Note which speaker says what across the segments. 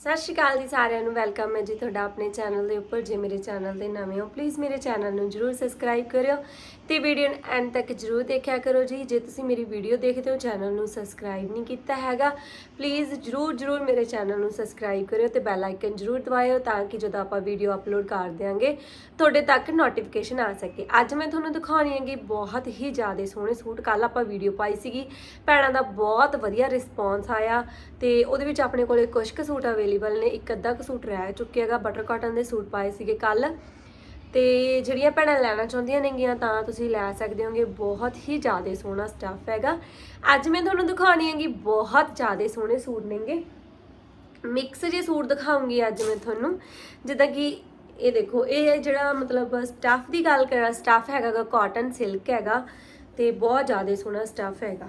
Speaker 1: ਸਤਿ ਸ਼੍ਰੀ ਅਕਾਲ ਜੀ ਸਾਰਿਆਂ ਨੂੰ, ਵੈਲਕਮ ਹੈ ਜੀ ਤੁਹਾਡਾ ਆਪਣੇ ਚੈਨਲ ਦੇ ਉੱਪਰ। ਜੇ ਮੇਰੇ ਚੈਨਲ ਦੇ ਨਵੇਂ ਹੋ ਪਲੀਜ਼ ਮੇਰੇ ਚੈਨਲ ਨੂੰ ਜਰੂਰ ਸਬਸਕ੍ਰਾਈਬ ਕਰਿਓ ਤੇ ਵੀਡੀਓ ਨੂੰ ਐਂਡ ਤੱਕ ਜਰੂਰ ਦੇਖਿਆ ਕਰੋ ਜੀ। ਜੇ ਤੁਸੀਂ ਮੇਰੀ ਵੀਡੀਓ ਦੇਖਦੇ ਹੋ, ਚੈਨਲ ਨੂੰ ਸਬਸਕ੍ਰਾਈਬ ਨਹੀਂ ਕੀਤਾ ਹੈਗਾ ਪਲੀਜ਼ ਜਰੂਰ ਜਰੂਰ ਮੇਰੇ ਚੈਨਲ ਨੂੰ ਸਬਸਕ੍ਰਾਈਬ ਕਰਿਓ ਤੇ ਬੈਲ ਆਈਕਨ ਜਰੂਰ ਦਬਾਇਓ ਤਾਂ ਕਿ ਜਦੋਂ ਆਪਾਂ ਵੀਡੀਓ ਅਪਲੋਡ ਕਰ ਦਿਆਂਗੇ, ਤੁਹਾਡੇ ਤੱਕ ਨੋਟੀਫਿਕੇਸ਼ਨ ਆ ਸਕੇ। ਅੱਜ ਮੈਂ ਤੁਹਾਨੂੰ ਦਿਖਾਉਣੀ ਹੈਗੀ ਬਹੁਤ ਹੀ ਜ਼ਿਆਦਾ ਸੋਹਣੇ ਸੂਟ। ਕੱਲ ਆਪਾਂ ਵੀਡੀਓ ਪਾਈ ਸੀਗੀ, ਭੈਣਾਂ ਦਾ ਬਹੁਤ ਵਧੀਆ ਰਿਸਪੌਂਸ ਆਇਆ ਤੇ ਉਹਦੇ ਵਿੱਚ ਆਪਣੇ ਕੋਲੇ ਕੁਝ ਕੁ ਸੂਟ ਅਵੇਲੇਬਲ ਨੇ, ਇੱਕ ਅੱਧਾ ਕੁ ਸੂਟ ਰਹਿ ਚੁੱਕਿਆ ਬਟਰ ਕਾਟਨ ਦੇ ਸੂਟ ਪਾਏ ਸੀਗੇ ਕੱਲ ਤੇ ਜਿਹੜੀਆਂ ਭੈਣਾਂ ਲੈਣਾ ਚਾਹੁੰਦੀਆਂ ਨੇਗੀਆਂ, ਤਾਂ ਤੁਸੀਂ ਲੈ ਸਕਦੇ ਹੋਗੇ, ਬਹੁਤ ਹੀ ਜ਼ਿਆਦਾ ਸੋਹਣਾ ਸਟੱਫ ਹੈਗਾ। ਅੱਜ ਮੈਂ ਤੁਹਾਨੂੰ ਦਿਖਾਉਣੀ ਹੈਗੀ, ਬਹੁਤ ਜ਼ਿਆਦਾ ਸੋਹਣੇ ਸੂਟ ਨੇਗੇ। ਮਿਕਸ ਜੇ ਸੂਟ ਦਿਖਾਉਂਗੀ ਅੱਜ ਮੈਂ ਤੁਹਾਨੂੰ। ਜਿੱਦਾਂ ਕਿ ਇਹ ਦੇਖੋ, ਇਹ ਜਿਹੜਾ ਮਤਲਬ ਸਟੱਫ ਦੀ ਗੱਲ ਕਰਾਂ ਸਟੱਫ ਹੈਗਾ ਕਾਟਨ ਸਿਲਕ ਹੈਗਾ। ਤੇ ਬਹੁਤ ਜ਼ਿਆਦਾ ਸੋਹਣਾ ਸਟੱਫ ਹੈਗਾ।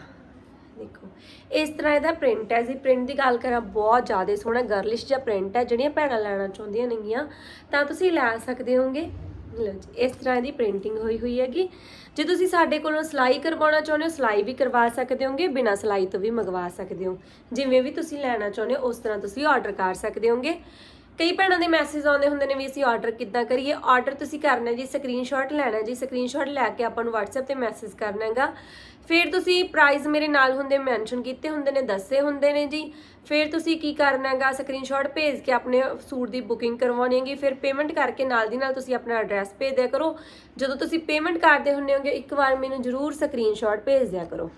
Speaker 1: ਦੇਖੋ। ਇਸ ਤਰ੍ਹਾਂ ਇਹਦਾ ਪ੍ਰਿੰਟ ਹੈ। ਜੀ ਪ੍ਰਿੰਟ ਦੀ ਗੱਲ ਕਰਾਂ, ਬਹੁਤ ਜ਼ਿਆਦਾ ਸੋਹਣਾ ਗਰਲਿਸ਼ ਜਿਹਾ ਪ੍ਰਿੰਟ ਹੈ। ਜਿਹੜੀਆਂ ਭੈਣਾਂ ਲੈਣਾ ਚਾਹੁੰਦੀਆਂ ਨੇਗੀਆਂ, ਤਾਂ ਤੁਸੀਂ ਲੈ ਸਕਦੇ ਹੋਗੇ ਲਓ ਜੀ, ਇਸ ਤਰ੍ਹਾਂ ਦੀ ਪ੍ਰਿੰਟਿੰਗ ਹੋਈ ਹੋਈ ਹੈਗੀ। ਜੇ ਤੁਸੀਂ ਸਾਡੇ ਕੋਲੋਂ ਸਿਲਾਈ ਕਰਵਾਉਣਾ ਚਾਹੁੰਦੇ ਹੋ, ਸਿਲਾਈ ਵੀ ਕਰਵਾ ਸਕਦੇ ਹੋਗੇ ਬਿਨਾਂ ਸਿਲਾਈ ਤੋਂ ਵੀ ਮੰਗਵਾ ਸਕਦੇ ਹੋ। ਜਿਵੇਂ ਵੀ ਤੁਸੀਂ ਲੈਣਾ ਚਾਹੁੰਦੇ ਹੋ, ਉਸ ਤਰ੍ਹਾਂ ਤੁਸੀਂ ਆਰਡਰ ਕਰ ਸਕਦੇ ਹੋਗੇ ਕਈ ਭੈਣਾਂ ਦੇ ਮੈਸੇਜ ਆਉਂਦੇ ਹੁੰਦੇ ਨੇ ਵੀ ਅਸੀਂ ਆਰਡਰ ਕਿੱਦਾਂ ਕਰੀਏ। ਆਰਡਰ ਤੁਸੀਂ ਕਰਨਾ ਜੀ ਸਕਰੀਨਸ਼ਾਟ ਲੈਣਾ ਜੀ। ਸਕਰੀਨਸ਼ਾਟ ਲੈ ਕੇ ਆਪਾਂ ਨੂੰ WhatsApp ਤੇ ਮੈਸੇਜ ਕਰਨਾ ਹੈਗਾ। ਫਿਰ ਤੁਸੀਂ ਪ੍ਰਾਈਸ ਮੇਰੇ ਨਾਲ ਹੁੰਦੇ ਮੈਂਸ਼ਨ ਕੀਤੇ ਹੁੰਦੇ ਨੇ, ਦੱਸੇ ਹੁੰਦੇ ਨੇ ਜੀ। ਫਿਰ ਤੁਸੀਂ ਕੀ ਕਰਨਾ ਹੈਗਾ? ਸਕਰੀਨਸ਼ਾਟ ਭੇਜ ਕੇ ਆਪਣੇ ਸੂਟ ਦੀ ਬੁਕਿੰਗ ਕਰਵਾਉਣੀ ਹੈਗੀ। ਫਿਰ ਪੇਮੈਂਟ ਕਰਕੇ ਨਾਲ ਦੀ ਨਾਲ ਤੁਸੀਂ ਆਪਣਾ ਐਡਰੈਸ ਭੇਜ ਦਿਆ ਕਰੋ। ਜਦੋਂ ਤੁਸੀਂ ਪੇਮੈਂਟ ਕਰਦੇ ਹੁੰਦੇ ਹੋਗੇ, ਇੱਕ ਵਾਰ ਮੈਨੂੰ ਜ਼ਰੂਰ ਸਕਰੀਨਸ਼ਾਟ ਭੇਜ ਦਿਆ ਕਰੋ।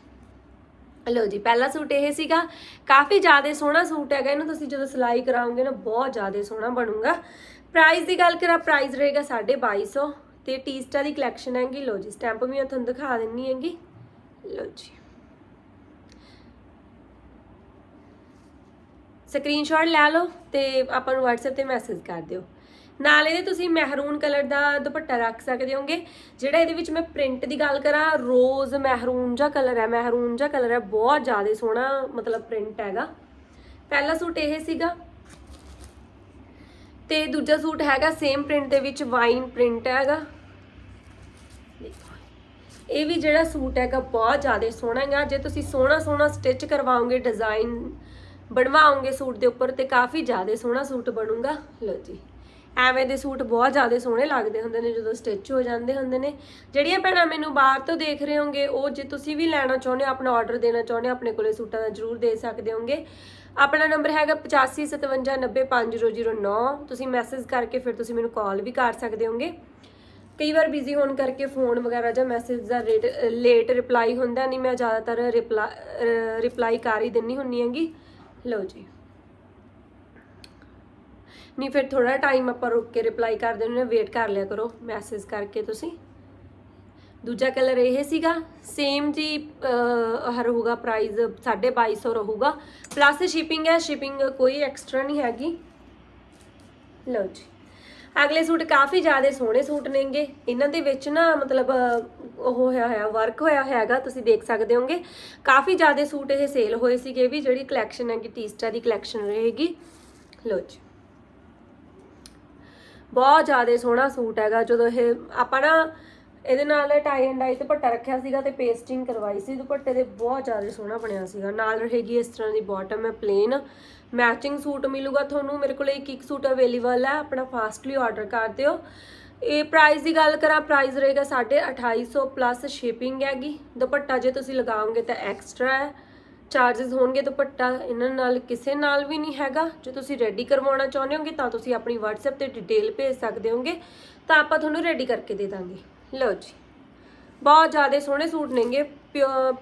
Speaker 1: ਲਓ ਜੀ, ਪਹਿਲਾ ਸੂਟ ਇਹ ਸੀਗਾ। ਕਾਫੀ ਜ਼ਿਆਦਾ ਸੋਹਣਾ ਸੂਟ ਹੈਗਾ। ਇਹਨੂੰ ਤੁਸੀਂ ਜਦੋਂ ਸਿਲਾਈ ਕਰਾਉਂਗੇ ਨਾ, ਬਹੁਤ ਜ਼ਿਆਦਾ ਸੋਹਣਾ ਬਣੂਗਾ। ਪ੍ਰਾਈਸ ਦੀ ਗੱਲ ਕਰਾਂ ਪ੍ਰਾਈਸ ਰਹੇਗਾ 2250 ਤੇ ਟੀਸਟਾ ਦੀ ਕਲੈਕਸ਼ਨ ਹੈਗੀ। ਲਓ ਜੀ ਸਟੈਂਪ ਵੀ ਮੈਂ ਤੁਹਾਨੂੰ ਦਿਖਾ ਦਿੰਨੀ ਹੈਗੀ। ਲਓ ਜੀ। ਸਕਰੀਨਸ਼ਾਟ ਲੈ ਲਓ ਤੇ ਆਪਾਂ ਨੂੰ WhatsApp ਤੇ ਮੈਸੇਜ ਕਰ ਦਿਓ। ਨਾਲ ਇਹਦੇ ਤੁਸੀਂ ਮਹਿਰੂਨ ਕਲਰ ਦਾ ਦੁਪੱਟਾ ਰੱਖ ਸਕਦੇ ਹੋਗੇ, ਜਿਹੜਾ ਇਹਦੇ ਵਿੱਚ ਮੈਂ ਪ੍ਰਿੰਟ ਦੀ ਗੱਲ ਕਰਾਂ ਰੋਜ਼ ਮਹਿਰੂਨ ਜਿਹਾ ਕਲਰ ਹੈ ਮਹਿਰੂਨ ਜਿਹਾ ਕਲਰ ਹੈ, ਬਹੁਤ ਜ਼ਿਆਦਾ ਸੋਹਣਾ ਮਤਲਬ ਪ੍ਰਿੰਟ ਹੈਗਾ। ਪਹਿਲਾ ਸੂਟ ਇਹ ਸੀਗਾ। ਤੇ ਦੂਜਾ ਸੂਟ ਹੈਗਾ ਸੇਮ ਪ੍ਰਿੰਟ ਦੇ ਵਿੱਚ ਵਾਈਨ ਪ੍ਰਿੰਟ ਹੈਗਾ। ਇਹ ਵੀ ਜਿਹੜਾ ਸੂਟ ਹੈਗਾ ਬਹੁਤ ਜ਼ਿਆਦਾ ਸੋਹਣਾ ਹੈਗਾ। ਜੇ ਤੁਸੀਂ ਸੋਹਣਾ ਸੋਹਣਾ ਸਟਿਚ ਕਰਵਾਓਗੇ ਡਿਜ਼ਾਈਨ ਬਣਵਾਓਗੇ ਸੂਟ ਦੇ ਉੱਪਰ, ਤੇ ਕਾਫੀ ਜ਼ਿਆਦਾ ਸੋਹਣਾ ਸੂਟ ਬਣੂਗਾ। ਲਓ ਜੀ। ਐਵੇਂ ਦੇ ਸੂਟ ਬਹੁਤ ਜ਼ਿਆਦਾ ਸੋਹਣੇ ਲੱਗਦੇ ਹੁੰਦੇ ਨੇ, ਜਦੋਂ ਸਟਿਚ ਹੋ ਜਾਂਦੇ ਹੁੰਦੇ ਨੇ। ਜਿਹੜੀਆਂ ਭੈਣਾਂ ਮੈਨੂੰ ਬਾਹਰ ਤੋਂ ਦੇਖ ਰਹੇ ਹੋਗੇ ਉਹ ਜੇ ਤੁਸੀਂ ਵੀ ਲੈਣਾ ਚਾਹੁੰਦੇ ਹੋ, ਆਪਣਾ ਆਰਡਰ ਦੇਣਾ ਚਾਹੁੰਦੇ ਹੋ, ਆਪਣੇ ਕੋਲੇ ਸੂਟਾਂ ਦਾ ਜਰੂਰ ਦੇ ਸਕਦੇ ਹੋਗੇ ਆਪਣਾ ਨੰਬਰ ਹੈਗਾ 8557905009 ਤੁਸੀਂ ਮੈਸੇਜ ਕਰਕੇ ਫਿਰ ਤੁਸੀਂ ਮੈਨੂੰ ਕਾਲ ਵੀ ਕਰ ਸਕਦੇ ਹੋਗੇ ਕਈ ਵਾਰ ਬਿਜ਼ੀ ਹੋਣ ਕਰਕੇ ਫੋਨ ਵਗੈਰਾ ਜਾਂ ਮੈਸੇਜ ਦਾ ਰੇਟ ਲੇਟ ਰਿਪਲਾਈ ਹੁੰਦਾ ਨਹੀਂ ਮੈਂ ਜ਼ਿਆਦਾਤਰ ਰਿਪਲਾਈ ਕਰ ਹੀ ਦਿੰਨੀ ਹੁੰਨੀ ਹੈਗੀ। ਲਓ ਜੀ। ਨਹੀਂ ਫਿਰ ਥੋੜਾ ਟਾਈਮ ਆਪਾਂ ਰੁਕ ਕੇ ਰਿਪਲਾਈ ਕਰ ਦਿੰਦੇ ਵੇਟ ਕਰ ਲਿਆ ਕਰੋ ਮੈਸੇਜ ਕਰਕੇ ਤੁਸੀਂ। ਦੂਜਾ ਕਲਰ ਇਹ ਸੀਗਾ ਸੇਮ ਜੀ ਅਹ, ਰਹੂਗਾ ਪ੍ਰਾਈਸ 2250 ਰਹੂਗਾ। ਪਲੱਸ ਸ਼ਿਪਿੰਗ ਹੈ ਸ਼ਿਪਿੰਗ ਕੋਈ ਐਕਸਟਰਾ ਨਹੀਂ ਹੈਗੀ। ਲਓ ਜੀ। ਅਗਲੇ ਸੂਟ ਕਾਫੀ ਜ਼ਿਆਦਾ ਸੋਹਣੇ ਸੂਟ ਨੇਗੇ। ਇਹਨਾਂ ਦੇ ਵਿੱਚ ਨਾ ਮਤਲਬ ਉਹ ਹੋਇਆ ਹੋਇਆ ਵਰਕ ਹੋਇਆ ਹੈਗਾ ਤੁਸੀਂ ਦੇਖ ਸਕਦੇ ਹੋਗੇ। ਕਾਫੀ ਜ਼ਿਆਦਾ ਸੂਟ ਇਹ ਸੇਲ ਹੋਏ ਸੀਗੇ ਵੀ ਜਿਹੜੀ ਕਲੈਕਸ਼ਨ ਹੈਗੀ ਟੀਸਟਾ ਦੀ ਕਲੈਕਸ਼ਨ ਰਹੇਗੀ। ਲੋ ਜੀ। ਬਹੁਤ ਜ਼ਿਆਦਾ ਸੋਹਣਾ ਸੂਟ ਹੈਗਾ, ਜਦੋਂ ਇਹ ਆਪਾਂ ਨਾ ਇਹਦੇ ਨਾਲ ਟਾਈ ਐਂਡ ਡਾਈ ਦੁਪੱਟਾ ਰੱਖਿਆ ਸੀਗਾ ਤੇ ਪੇਸਟਿੰਗ ਕਰਵਾਈ ਸੀ। ਦੁਪੱਟੇ ਦੇ ਬਹੁਤ ਜ਼ਿਆਦਾ ਸੋਹਣਾ ਬਣਿਆ ਸੀਗਾ। ਨਾਲ ਰਹੇਗੀ ਇਸ ਤਰ੍ਹਾਂ ਦੀ ਬਾਟਮ ਹੈ ਪਲੇਨ ਮੈਚਿੰਗ ਸੂਟ ਮਿਲੂਗਾ ਤੁਹਾਨੂੰ। ਮੇਰੇ ਕੋਲ ਇੱਕ ਇੱਕ ਸੂਟ ਅਵੇਲੇਬਲ ਹੈ। ਆਪਣਾ ਫਾਸਟਲੀ ਆਰਡਰ ਕਰ ਦਿਓ। ਇਹ ਪ੍ਰਾਈਸ ਦੀ ਗੱਲ ਕਰਾਂ ਪ੍ਰਾਈਸ ਰਹੇਗਾ 2850 ਪਲੱਸ ਸ਼ਿਪਿੰਗ ਹੈਗੀ। ਦੁਪੱਟਾ ਜੇ ਤੁਸੀਂ ਲਗਾਓਗੇ ਤਾਂ ਐਕਸਟਰਾ ਹੈ। ਚਾਰजेस ਹੋਣਗੇ ਦੁਪੱਟਾ। ਇਹਨਾਂ ਨਾਲ ਕਿਸੇ ਨਾਲ ਵੀ ਨਹੀਂ ਹੈਗਾ। ਜੇ ਤੁਸੀਂ ਰੈਡੀ ਕਰਵਾਉਣਾ ਚਾਹੁੰਦੇ ਹੋਗੇ ਤਾਂ ਤੁਸੀਂ ਆਪਣੀ WhatsApp ਤੇ ਡਿਟੇਲ ਭੇਜ ਸਕਦੇ ਹੋਗੇ। ਤਾਂ ਆਪਾਂ ਤੁਹਾਨੂੰ ਰੈਡੀ ਕਰਕੇ ਦੇ ਦਾਂਗੇ। ਲਓ ਜੀ। ਬਹੁਤ ਜ਼ਿਆਦਾ ਸੋਹਣੇ ਸੂਟ ਨੇਗੇ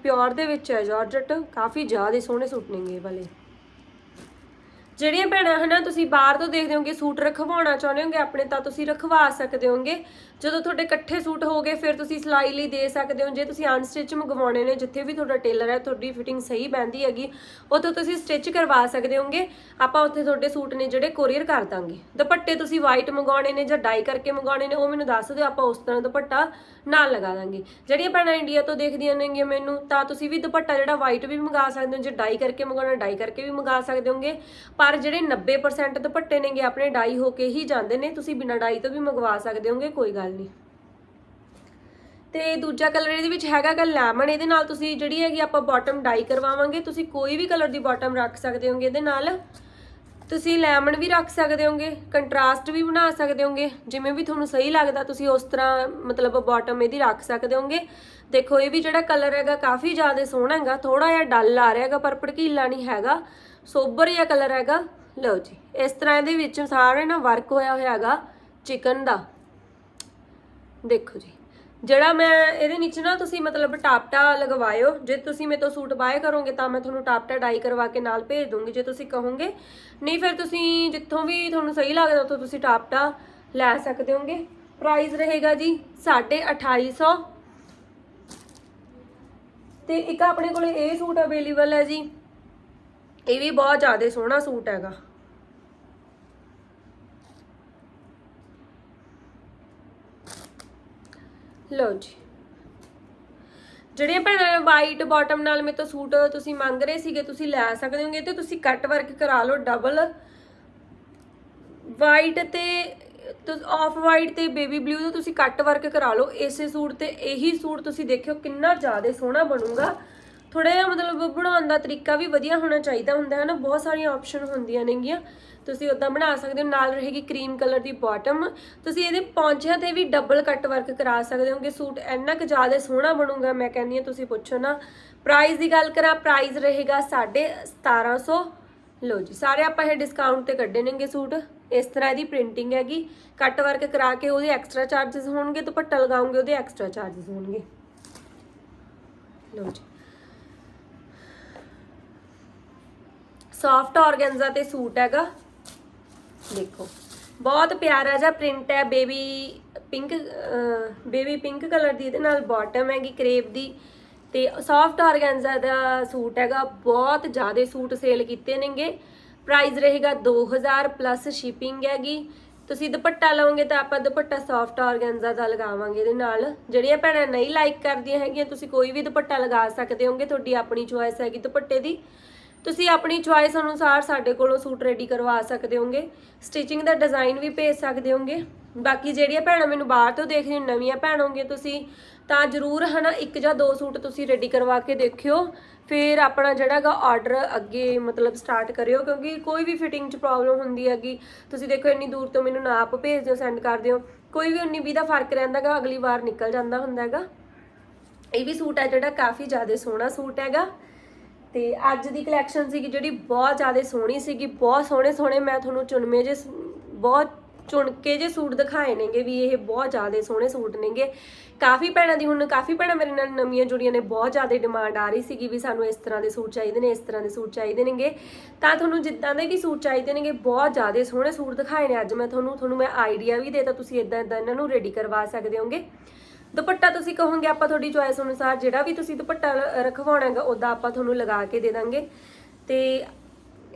Speaker 1: ਪਿਓਰ ਦੇ ਵਿੱਚ ਹੈ ਜਾਰਜਟ ਕਾਫੀ ਜ਼ਿਆਦਾ ਸੋਹਣੇ ਸੂਟ ਨੇਗੇ ਇਹ ਵਾਲੇ। ਜਿਹੜੀਆਂ ਭੈਣਾਂ ਹਨਾ, ਤੁਸੀਂ ਬਾਹਰ ਤੋਂ ਦੇਖਦੇ ਹੋਗੇ, ਸੂਟ ਰਖਵਾਉਣਾ ਚਾਹੁੰਦੇ ਹੋਗੇ ਆਪਣੇ, ਤਾਂ ਤੁਸੀਂ ਰਖਵਾ ਸਕਦੇ ਹੋਗੇ। ਜਦੋਂ ਤੁਹਾਡੇ ਇਕੱਠੇ ਸੂਟ ਹੋਗੇ ਫਿਰ ਤੁਸੀਂ ਸਿਲਾਈ ਲਈ ਦੇ ਸਕਦੇ ਹੋ। ਜੇ ਤੁਸੀਂ ਅਨਸਟਿਚ ਮੰਗਵਾਉਣੇ ਨੇ, ਜਿੱਥੇ ਵੀ ਤੁਹਾਡਾ ਟੇਲਰ ਹੈ, ਤੁਹਾਡੀ ਫਿਟਿੰਗ ਸਹੀ ਬੈਂਦੀ ਹੈਗੀ, ਉੱਥੋਂ ਤੁਸੀਂ ਸਟਿਚ ਕਰਵਾ ਸਕਦੇ ਹੋਗੇ। ਆਪਾਂ ਉੱਥੇ ਤੁਹਾਡੇ ਸੂਟ ਨੇ ਜਿਹੜੇ ਕੋਰੀਅਰ ਕਰ ਦਾਂਗੇ। ਦੁਪੱਟੇ ਤੁਸੀਂ ਵਾਈਟ ਮੰਗਵਾਉਣੇ ਨੇ ਜਾਂ ਡਾਈ ਕਰਕੇ ਮੰਗਵਾਉਣੇ ਨੇ, ਉਹ ਮੈਨੂੰ ਦੱਸ ਦਿਓ, ਆਪਾਂ ਉਸ ਤਰ੍ਹਾਂ ਦੁਪੱਟਾ ਨਾਲ ਲਗਾ ਦਾਂਗੇ। ਜਿਹੜੀਆਂ ਭੈਣਾਂ ਇੰਡੀਆ ਤੋਂ ਦੇਖਦੀਆਂ ਨੇਗੀਆਂ ਮੈਨੂੰ, ਤਾਂ ਤੁਸੀਂ ਵੀ ਦੁਪੱਟਾ ਜਿਹੜਾ ਵਾਈਟ ਵੀ ਮੰਗਾ ਸਕਦੇ ਹੋ, ਜੇ ਡਾਈ ਕਰਕੇ ਮੰਗਵਾਉਣਾ ਡਾਈ ਕਰਕੇ ਵੀ ਮੰਗਾ ਸਕਦੇ ਹੋਗੇ। ਪਰ ਪਰ ਜਿਹੜੇ 90% ਦੁਪੱਟੇ ਨੇਗੇ ਆਪਣੇ ਡਾਈ ਹੋ ਕੇ ਹੀ ਜਾਂਦੇ ਨੇ, ਤੁਸੀਂ ਬਿਨਾਂ ਡਾਈ ਤੋਂ ਵੀ ਮੰਗਵਾ ਸਕਦੇ ਹੋਗੇ, ਕੋਈ ਗੱਲ ਨਹੀਂ। ਤੇ ਦੂਜਾ ਕਲਰ ਇਹਦੇ ਵਿੱਚ ਹੈਗਾ ਗਾ ਲੈਮਨ ਇਹਦੇ ਨਾਲ ਤੁਸੀਂ ਜਿਹੜੀ ਹੈਗੀ ਆਪਾਂ ਬਾਟਮ ਡਾਈ ਕਰਵਾਵਾਂਗੇ, ਤੁਸੀਂ ਕੋਈ ਵੀ ਕਲਰ ਦੀ ਬਾਟਮ ਰੱਖ ਸਕਦੇ ਹੋਗੇ ਇਹਦੇ ਨਾਲ। ਤੁਸੀਂ ਲੈਮਨ ਵੀ ਰੱਖ ਸਕਦੇ ਹੋਗੇ ਕੰਟਰਾਸਟ ਵੀ ਬਣਾ ਸਕਦੇ ਹੋਗੇ, ਜਿਵੇਂ ਵੀ ਤੁਹਾਨੂੰ ਸਹੀ ਲੱਗਦਾ ਤੁਸੀਂ ਉਸ ਤਰ੍ਹਾਂ ਮਤਲਬ ਬਾਟਮ ਇਹਦੀ ਰੱਖ ਸਕਦੇ ਹੋਗੇ। ਦੇਖੋ ਇਹ ਵੀ ਜਿਹੜਾ ਕਲਰ ਹੈਗਾ ਕਾਫੀ ਜ਼ਿਆਦਾ ਸੋਹਣਾ ਹੈਗਾ ਥੋੜਾ ਜਿਹਾ ਡਲ ਆ ਰਿਹਾ ਹੈਗਾ, ਪਰ ਭੜਕੀਲਾ ਨਹੀਂ ਹੈਗਾ। ਸੋਬਰ ਜਿਹਾ ਕਲਰ ਹੈਗਾ। ਲਓ ਜੀ, ਇਸ ਤਰ੍ਹਾਂ ਇਹਦੇ ਵਿੱਚ ਸਾਰੇ ਨਾ ਵਰਕ ਹੋਇਆ ਹੋਇਆ ਹੈਗਾ ਚਿਕਨ ਦਾ। ਦੇਖੋ ਜੀ, ਜਿਹੜਾ ਮੈਂ ਇਹਦੇ ਨੀਚੇ ਨਾ ਤੁਸੀਂ ਮਤਲਬ ਟਾਪਟਾ ਲਗਵਾਇਓ, ਜੇ ਤੁਸੀਂ ਮੇਰੇ ਤੋਂ ਸੂਟ ਬਾਏ ਕਰੋਗੇ ਤਾਂ ਮੈਂ ਤੁਹਾਨੂੰ ਟਾਪਟਾ ਡਾਈ ਕਰਵਾ ਕੇ ਨਾਲ ਭੇਜ ਦੂੰਗੀ, ਜੇ ਤੁਸੀਂ ਕਹੋਗੇ। ਨਹੀਂ, ਫਿਰ ਤੁਸੀਂ ਜਿੱਥੋਂ ਵੀ ਤੁਹਾਨੂੰ ਸਹੀ ਲੱਗਦਾ ਉੱਥੋਂ ਤੁਸੀਂ ਟਾਪਟਾ ਲੈ ਸਕਦੇ ਹੋਗੇ। ਪ੍ਰਾਈਸ ਰਹੇਗਾ ਜੀ 2850 ਤੇ ਇੱਕ ਆਪਣੇ ਕੋਲ ਇਹ ਸੂਟ ਅਵੇਲੇਬਲ ਹੈ ਜੀ ਇਹ ਵੀ ਬਹੁਤ ਜ਼ਿਆਦਾ ਸੋਹਣਾ ਸੂਟ ਹੈਗਾ। ਲਓ ਜੀ। ਜਿਹੜੀਆਂ ਭੈਣਾਂ ਵਾਈਟ ਬਾਟਮ ਨਾਲ ਮੇਰੇ ਤੋਂ ਸੂਟ ਤੁਸੀਂ ਮੰਗ ਰਹੇ ਸੀਗੇ, ਤੁਸੀਂ ਲੈ ਸਕਦੇ ਹੋਗੇ ਤੇ ਤੁਸੀਂ ਕੱਟ ਵਰਕ ਕਰਾ ਲਓ ਡਬਲ ਵਾਈਟ ਤੇ ਆਫ ਵਾਈਟ ਤੇ ਬੇਬੀ ਬਲੂ ਦਾ ਤੁਸੀਂ ਕੱਟ ਵਰਕ ਕਰਾ ਲਓ, ਇਸੇ ਸੂਟ ਤੇ ਇਹੀ ਸੂਟ ਤੁਸੀਂ ਦੇਖਿਓ ਕਿੰਨਾ ਜ਼ਿਆਦਾ ਸੋਹਣਾ ਬਣੂਗਾ। ਥੋੜਾ ਜਿਹਾ ਮਤਲਬ ਬਣਾਉਣ ਦਾ ਤਰੀਕਾ ਵੀ ਵਧੀਆ ਹੋਣਾ ਚਾਹੀਦਾ ਹੁੰਦਾ ਹੈ ਨਾ, ਬਹੁਤ ਸਾਰੀਆਂ ਆਪਸ਼ਨ ਹੁੰਦੀਆਂ ਨੇਗੀਆਂ। ਤੁਸੀਂ ਉਦਾਂ ਬਣਾ ਸਕਦੇ ਹੋ, ਨਾਲ ਰਹੇਗੀ ਕਰੀਮ ਕਲਰ ਦੀ ਬਾਟਮ ਤੁਸੀਂ ਇਹਦੇ ਪੌਂਚਿਆਂ ਤੇ ਵੀ ਡਬਲ ਕੱਟ ਵਰਕ ਕਰਾ ਸਕਦੇ ਹੋ, ਕਿ ਸੂਟ ਇੰਨਾ ਕੁ ਜ਼ਿਆਦਾ ਸੋਹਣਾ ਬਣੂਗਾ, ਮੈਂ ਕਹਿੰਦੀ ਹਾਂ ਤੁਸੀਂ ਪੁੱਛੋ ਨਾ। ਪ੍ਰਾਈਸ ਦੀ ਗੱਲ ਕਰਾਂ ਪ੍ਰਾਈਸ ਰਹੇਗਾ 1750 ਲੋ ਜੀ, ਸਾਰੇ ਆਪਾਂ ਇਹ ਡਿਸਕਾਊਂਟ ਤੇ ਕੱਢੇ ਨੇਗੇ ਸੂਟ। ਇਸ ਤਰ੍ਹਾਂ ਇਹਦੀ ਪ੍ਰਿੰਟਿੰਗ ਹੈਗੀ। ਕੱਟ ਵਰਕ ਕਰਾ ਕੇ ਉਹਦੇ ਐਕਸਟਰਾ ਚਾਰजेस ਹੋਣਗੇ ਦੁਪੱਟਾ ਲਗਾਉਂਗੇ ਉਹਦੇ ਐਕਸਟਰਾ ਚਾਰजेस ਹੋਣਗੇ। ਲੋ ਜੀ। ਸੌਫਟ ਆਰਗੈਂਜ਼ਾ ਤੇ ਸੂਟ ਹੈਗਾ। ਦੇਖੋ, ਬਹੁਤ ਪਿਆਰਾ ਜਿਹਾ ਪ੍ਰਿੰਟ ਹੈ baby pink baby pink colour ਦੀ, ਇਹਦੇ ਨਾਲ ਬਾਟਮ ਹੈਗੀ ਕਰੇਪ ਦੀ। ਤੇ ਸੌਫਟ ਆਰਗੈਂਜ਼ਾ ਦਾ ਸੂਟ ਹੈਗਾ, ਬਹੁਤ ਜ਼ਿਆਦਾ ਸੂਟ ਸੇਲ ਕੀਤੇ ਨੇਗੇ। ਪ੍ਰਾਈਸ ਰਹੇਗਾ 2000 ਪਲੱਸ ਸ਼ਿਪਿੰਗ ਹੈਗੀ। ਤੁਸੀਂ ਦੁਪੱਟਾ ਲਓਗੇ ਤਾਂ ਆਪਾਂ ਦੁਪੱਟਾ ਸੌਫਟ ਆਰਗੈਂਜ਼ਾ ਦਾ ਲਗਾਵਾਂਗੇ ਇਹਦੇ ਨਾਲ। ਜਿਹੜੀਆਂ ਭੈਣਾਂ ਨਹੀਂ ਲਾਈਕ ਕਰਦੀਆਂ ਹੈਗੀਆਂ, ਤੁਸੀਂ ਕੋਈ ਵੀ ਦੁਪੱਟਾ ਲਗਾ ਸਕਦੇ ਹੋਗੇ, ਤੁਹਾਡੀ ਆਪਣੀ ਚੁਆਇਸ ਹੈਗੀ ਦੁਪੱਟੇ ਦੀ। ਤੁਸੀਂ ਆਪਣੀ ਚੁਆਇਸ ਅਨੁਸਾਰ ਸਾਡੇ ਕੋਲੋਂ ਸੂਟ ਰੈਡੀ ਕਰਵਾ ਸਕਦੇ ਹੋਗੇ। ਸਟਿਚਿੰਗ ਦਾ ਡਿਜ਼ਾਈਨ ਵੀ ਭੇਜ ਸਕਦੇ ਹੋਗੇ। ਬਾਕੀ ਜਿਹੜੀਆਂ ਭੈਣਾਂ ਮੈਨੂੰ ਬਾਹਰ ਤੋਂ ਦੇਖ ਰਹੀਆਂ, ਨਵੀਆਂ ਭੈਣ ਹੋਗੇ ਤੁਸੀਂ, ਤਾਂ ਜਰੂਰ ਹਨਾ, ਇੱਕ ਜਾਂ ਦੋ ਸੂਟ ਤੁਸੀਂ ਰੈਡੀ ਕਰਵਾ ਕੇ ਦੇਖਿਓ। ਫਿਰ ਆਪਣਾ ਜਿਹੜਾਗਾ ਆਰਡਰ ਅੱਗੇ ਮਤਲਬ ਸਟਾਰਟ ਕਰਿਓ, ਕਿਉਂਕਿ ਕੋਈ ਵੀ ਫਿਟਿੰਗ 'ਚ ਪ੍ਰੋਬਲਮ ਹੁੰਦੀ ਹੈਗੀ, ਤੁਸੀਂ ਦੇਖੋ ਇੰਨੀ ਦੂਰ ਤੋਂ ਮੈਨੂੰ ਨਾਪ ਭੇਜ ਦਿਓ ਸੈਂਡ ਕਰ ਦਿਓ। ਕੋਈ ਵੀ 19 20 ਦਾ ਫ਼ਰਕ ਰਹਿੰਦਾਗਾ ਅਗਲੀ ਵਾਰ ਨਿਕਲ ਜਾਂਦਾ ਹੁੰਦਾ ਹੈਗਾ। ਇਹ ਵੀ ਸੂਟ ਹੈ ਜਿਹੜਾ ਕਾਫੀ ਜ਼ਿਆਦਾ ਸੋਹਣਾ ਸੂਟ ਹੈਗਾ। ਤੇ ਅੱਜ ਦੀ ਕਲੈਕਸ਼ਨ ਸੀਗੀ ਜਿਹੜੀ ਬਹੁਤ ਜ਼ਿਆਦਾ ਸੋਹਣੀ ਸੀਗੀ, ਬਹੁਤ ਸੋਹਣੇ ਸੋਹਣੇ ਮੈਂ ਤੁਹਾਨੂੰ ਚੁਣਵੇਂ ਜੇ ਬਹੁਤ ਚੁਣ ਕੇ ਜੇ ਸੂਟ ਦਿਖਾਏ ਨੇਗੇ ਵੀ ਇਹ ਬਹੁਤ ਜ਼ਿਆਦਾ ਸੋਹਣੇ ਸੂਟ ਨੇਗੇ। ਕਾਫੀ ਭੈਣਾਂ ਦੀ ਹੁਣ, ਕਾਫੀ ਭੈਣਾਂ ਮੇਰੇ ਨਾਲ ਨਵੀਆਂ ਜੁੜੀਆਂ ਨੇ, ਬਹੁਤ ਜ਼ਿਆਦਾ ਡਿਮਾਂਡ ਆ ਰਹੀ ਸੀਗੀ ਵੀ ਸਾਨੂੰ ਇਸ ਤਰ੍ਹਾਂ ਦੇ ਸੂਟ ਚਾਹੀਦੇ ਨੇ, ਇਸ ਤਰ੍ਹਾਂ ਦੇ ਸੂਟ ਚਾਹੀਦੇ ਨੇਗੇ। ਤਾਂ ਤੁਹਾਨੂੰ ਜਿੱਦਾਂ ਦੇ ਵੀ ਸੂਟ ਚਾਹੀਦੇ ਨੇਗੇ, ਬਹੁਤ ਜ਼ਿਆਦਾ ਸੋਹਣੇ ਸੂਟ ਦਿਖਾਏ ਨੇ ਅੱਜ ਮੈਂ ਤੁਹਾਨੂੰ ਤੁਹਾਨੂੰ ਮੈਂ ਆਈਡੀਆ ਵੀ ਦੇਤਾ ਤੁਸੀਂ ਇਦਾਂ ਇਦਾਂ ਇਹਨਾਂ ਨੂੰ ਰੈਡੀ ਕਰਵਾ ਸਕਦੇ ਹੋਗੇ। ਦੁਪੱਟਾ ਤੁਸੀਂ ਕਹੋਗੇ, ਆਪਾਂ ਤੁਹਾਡੀ ਚੁਆਇਸ ਅਨੁਸਾਰ ਜਿਹੜਾ ਵੀ ਤੁਸੀਂ ਦੁਪੱਟਾ ਲ- ਰਖਵਾਉਣਾ ਹੈਗਾ, ਉਹਦਾ ਆਪਾਂ ਤੁਹਾਨੂੰ ਲਗਾ ਕੇ ਦੇ ਦਾਂਗੇ। ਤੇ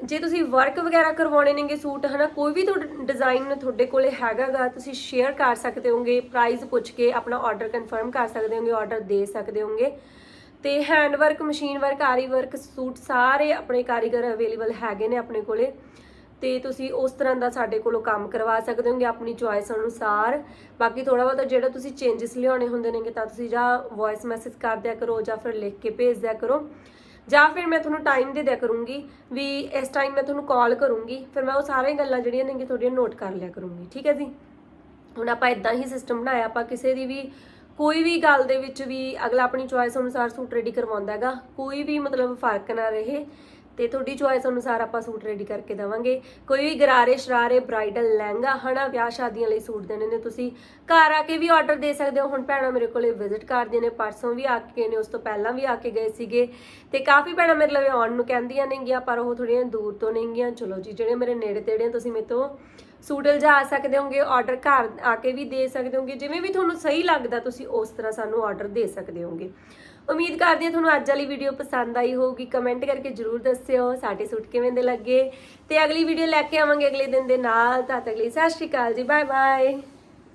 Speaker 1: ਜੇ ਤੁਸੀਂ ਵਰਕ ਵਗੈਰਾ ਕਰਵਾਉਣੇ ਨੇਗੇ ਸੂਟ, ਹਨਾ, ਕੋਈ ਵੀ ਡਿਜ਼ਾਈਨ ਤੁਹਾਡੇ ਕੋਲੇ ਹੈਗਾਗਾ ਤੁਸੀਂ ਸ਼ੇਅਰ ਕਰ ਸਕਦੇ ਹੋਗੇ ਪ੍ਰਾਈਸ ਪੁੱਛ ਕੇ ਆਪਣਾ ਆਰਡਰ ਕਨਫਰਮ ਕਰ ਸਕਦੇ ਹੋਗੇ ਆਰਡਰ ਦੇ ਸਕਦੇ ਹੋਗੇ। ਤੇ ਹੈਂਡ ਵਰਕ ਮਸ਼ੀਨ ਵਰਕ ਆਰੀ ਵਰਕ ਸੂਟ ਸਾਰੇ ਆਪਣੇ ਕਾਰੀਗਰ ਅਵੇਲੇਬਲ ਹੈਗੇ ਨੇ ਆਪਣੇ ਕੋਲੇ। ਤੇ ਤੁਸੀਂ ਉਸ ਤਰ੍ਹਾਂ ਦਾ ਸਾਡੇ ਕੋਲੋਂ ਕੰਮ ਕਰਵਾ ਸਕਦੇ ਹੋਗੇ ਆਪਣੀ ਚੁਆਇਸ ਅਨੁਸਾਰ। ਬਾਕੀ ਥੋੜਾ ਬਹੁਤਾ ਜਿਹੜਾ ਤੁਸੀਂ ਚੇਂਜਸ ਲਿਆਉਣੇ ਹੁੰਦੇ ਨੇਗੇ ਤਾਂ ਤੁਸੀਂ ਜਾਂ ਵੌਇਸ ਮੈਸੇਜ ਕਰ ਦਿਆ ਕਰੋ ਜਾਂ ਫਿਰ ਲਿਖ ਕੇ ਭੇਜ ਦਿਆ ਕਰੋ। ਜਾਂ ਫਿਰ ਮੈਂ ਤੁਹਾਨੂੰ ਟਾਈਮ ਦੇ ਦਿਆ ਕਰੂੰਗੀ ਵੀ ਇਸ ਟਾਈਮ ਮੈਂ ਤੁਹਾਨੂੰ ਕਾਲ ਕਰੂੰਗੀ, ਫਿਰ ਮੈਂ ਉਹ ਸਾਰੀਆਂ ਗੱਲਾਂ ਜਿਹੜੀਆਂ ਨੇਗੇ ਤੁਹਾਡੀਆਂ ਨੋਟ ਕਰ ਲਿਆ ਕਰੂੰਗੀ, ਠੀਕ ਹੈ ਜੀ? ਹੁਣ ਆਪਾਂ ਇਦਾਂ ਹੀ ਸਿਸਟਮ ਬਣਾਇਆ, ਆਪਾਂ ਕਿਸੇ ਦੀ ਵੀ, ਕੋਈ ਵੀ ਗੱਲ ਦੇ ਵਿੱਚ ਵੀ ਅਗਲਾ ਆਪਣੀ ਚੁਆਇਸ ਅਨੁਸਾਰ ਸੂਟ ਰੈਡੀ ਕਰਵਾਉਂਦਾ ਹੈਗਾ, ਕੋਈ ਵੀ ਮਤਲਬ ਫ਼ਰਕ ਨਾ ਰਹੇ। ਤੇ ਤੁਹਾਡੀ ਚੁਆਇਸ ਅਨੁਸਾਰ ਆਪਾਂ ਸੂਟ ਰੈਡੀ ਕਰਕੇ ਦਵਾਂਗੇ। ਕੋਈ ਵੀ ਗਰਾਰੇ ਸ਼ਰਾਰੇ ਬ੍ਰਾਈਡਲ ਲਹਿੰਗਾ ਹਨਾ ਵਿਆਹ ਸ਼ਾਦੀਆਂ ਲਈ ਸੂਟ ਦੇਣੇ ਨੇ ਤੁਸੀਂ ਘਰ ਆ ਕੇ ਵੀ ਆਰਡਰ ਦੇ ਸਕਦੇ ਹੋ। ਹੁਣ ਭੈਣਾਂ ਮੇਰੇ ਕੋਲੇ ਵਿਜ਼ਿਟ ਕਰਦੀਆਂ ਨੇ ਪਰਸੋਂ ਵੀ ਆ ਕੇ ਗਏ ਨੇ ਉਸ ਤੋਂ ਪਹਿਲਾਂ ਵੀ ਆ ਕੇ ਗਏ ਸੀਗੇ। ਤੇ ਕਾਫੀ ਭੈਣਾਂ ਮੇਰੇ ਲਈ ਆਉਣ ਨੂੰ ਕਹਿੰਦੀਆਂ ਨੇਗੀਆਂ ਪਰ ਉਹ ਥੋੜੀਆਂ ਦੂਰ ਤੋਂ ਨੇਗੀਆਂ। ਚਲੋ ਜੀ ਜਿਹੜੇ ਮੇਰੇ ਨੇੜੇ ਤੇੜੇ ਆ, ਤੁਸੀਂ ਮੇਰੇ ਤੋਂ ਸੂਟ ਲਿਜਾ ਸਕਦੇ ਹੋਗੇ ਆਰਡਰ ਘਰ ਆ ਕੇ ਵੀ ਦੇ ਸਕਦੇ ਹੋਗੇ ਜਿਵੇਂ ਵੀ ਤੁਹਾਨੂੰ ਸਹੀ ਲੱਗਦਾ, ਤੁਸੀਂ ਉਸ ਤਰ੍ਹਾਂ ਸਾਨੂੰ ਆਰਡਰ ਦੇ ਸਕਦੇ ਹੋਗੇ ਉਮੀਦ ਕਰਦੀ ਹਾਂ ਤੁਹਾਨੂੰ ਅੱਜ ਵਾਲੀ ਵੀਡੀਓ ਪਸੰਦ ਆਈ ਹੋਊਗੀ। ਕਮੈਂਟ ਕਰਕੇ ਜਰੂਰ ਦੱਸਿਓ, ਸਾਡੇ ਸੂਟ ਕਿਵੇਂ ਦੇ ਲੱਗੇ। ਤੇ ਅਗਲੀ ਵੀਡੀਓ ਲੈ ਕੇ ਆਵਾਂਗੇ ਅਗਲੇ ਦਿਨ ਦੇ ਨਾਲ। ਤਦ ਤੱਕ ਲਈ ਸਤਿ ਸ਼੍ਰੀ ਅਕਾਲ ਜੀ ਬਾਏ ਬਾਏ